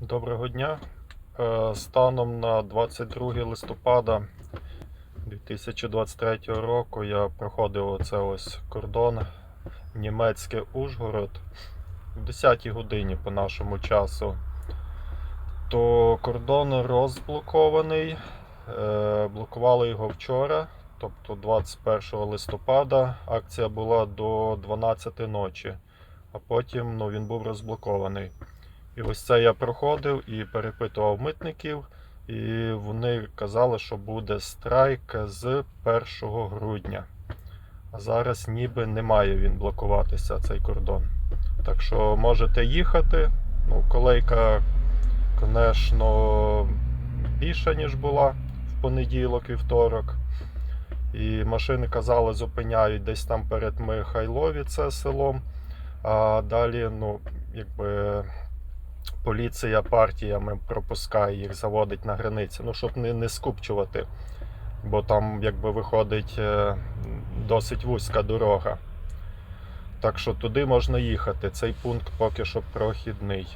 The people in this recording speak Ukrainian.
Доброго дня. Е, Станом на 22 листопада 2023 року я проходив оце ось кордон німецький Ужгород в 10 годині по нашому часу. То кордон розблокований. Е, Блокували його вчора, тобто 21 листопада. Акція була до 12 ночі, а потім ну, він був розблокований. І ось це я проходив і перепитував митників, і вони казали, що буде страйк з 1 грудня. А зараз ніби не має він блокуватися, цей кордон. Так що можете їхати. Ну, колейка, звісно, більша, ніж була в понеділок, вівторок. І машини казали, зупиняють десь там перед Михайлові, це селом. А далі, ну, якби поліція партіями пропускає їх, заводить на границі, ну, щоб не, не скупчувати, бо там якби виходить е, досить вузька дорога. Так що туди можна їхати. Цей пункт поки що прохідний.